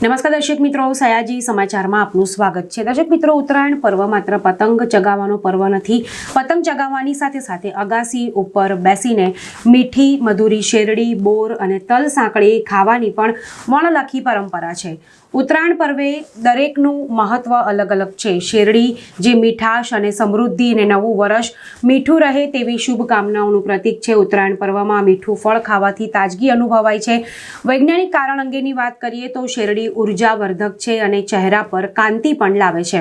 નમસ્કાર દર્શક મિત્રો, સયાજી સમાચારમાં આપનું સ્વાગત છે. દર્શક મિત્રો, ઉત્તરાયણ પર્વ માત્ર પતંગ ચગાવવાનો પર્વ નથી. પતંગ ચગાવવાની સાથે સાથે અગાસી ઉપર બેસીને મીઠી, મધુરી, શેરડી, બોર અને તલ સાંકળી ખાવાની પણ વણલખી પરંપરા છે. ઉત્તરાયણ પર્વે દરેકનું મહત્વ અલગ અલગ છે. શેરડી જે મીઠાશ અને સમૃદ્ધિ અને નવું વર્ષ મીઠું રહે તેવી શુભકામનાઓનું પ્રતીક છે. ઉત્તરાયણ પર્વમાં મીઠું ફળ ખાવાથી તાજગી અનુભવાય છે. વૈજ્ઞાનિક કારણ અંગેની વાત કરીએ તો શેરડી ઉર્જાવર્ધક છે અને ચહેરા પર કાંતિ પણ લાવે છે.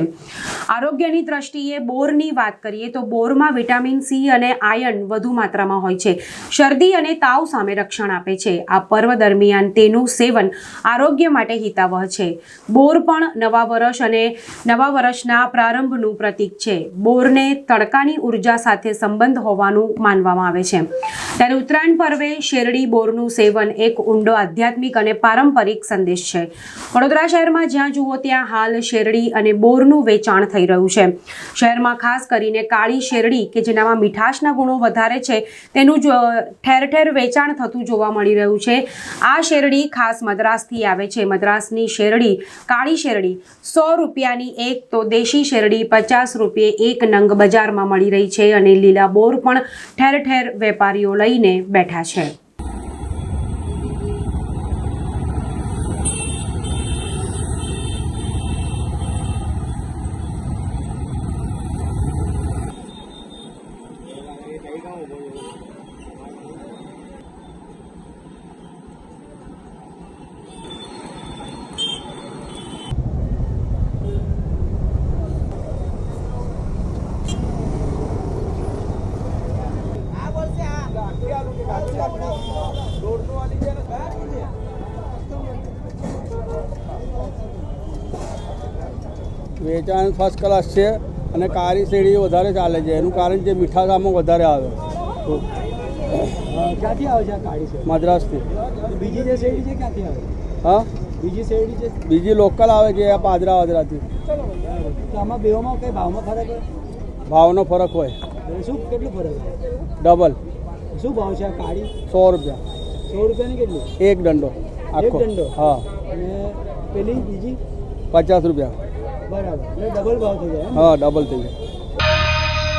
આરોગ્યની દ્રષ્ટિએ બોરની વાત કરીએ તો બોરમાં વિટામિન સી અને આયર્ન વધુ માત્રામાં હોય છે. શરદી અને તાવ સામે રક્ષણ આપે છે. આ પર્વ દરમિયાન તેનું સેવન આરોગ્ય માટે હિતાવહ છે. બોર પણ નવા વર્ષ અને નવા વર્ષના પ્રારંભનું પ્રતીક છે. બોરને તડકાની ઊર્જા સાથે સંબંધ હોવાનું માનવામાં આવે છે. ત્યારે ઉત્તરાયણ પર્વે શેરડી બોરનું સેવન એક ઊંડો આધ્યાત્મિક અને પારંપરિક સંદેશ છે. વડોદરા શહેરમાં જ્યાં જુઓ ત્યાં હાલ શેરડી અને બોરનું વેચાણ થઈ રહ્યું છે. શહેરમાં ખાસ કરીને કાળી શેરડી કે જેનામાં મીઠાશના ગુણો વધારે છે, તેનું ઠેર ઠેર વેચાણ થતું જોવા મળી રહ્યું છે. આ શેરડી ખાસ મદ્રાસથી આવે છે. મદ્રાસની શેરડી, કાળી શેરડી, સો રૂપિયાની એક તો દેશી શેરડી, પચાસ રૂપિયે એક નંગ બજારમાં મળી રહી છે અને લીલા બોર પણ ઠેર ઠેર વેપારીઓ લઈને બેઠા છે. વેચાણ ફર્સ્ટ ક્લાસ છે અને કાળી શેરડી વધારે ચાલે છે. એનું કારણ છે મીઠાશ આમાં વધારે આવે. ક્યાંથી આવે છે કાળી મદ્રાસથી. બીજી જે શેરડી છે ક્યાંથી આવે? હા? બીજી શેરડી છે? બીજી લોકલ આવે છે આ પાદરા વાદરાથી. આમાં બેઓમાં કઈ ભાવમાં ફરક હોય? ભાવનો ફરક હોય. શું કેટલો ફરક ડબલ શું ભાવ છે આ કાળી? સો રૂપિયા. સો રૂપિયાની કેટલી? એક દંડો આખો. દંડો? હા. અને પેલી બીજી? પચાસ રૂપિયા. બરાબર. એટલે ડબલ ભાવ થઈ જાય એમ? હા ડબલ થઈ જાય.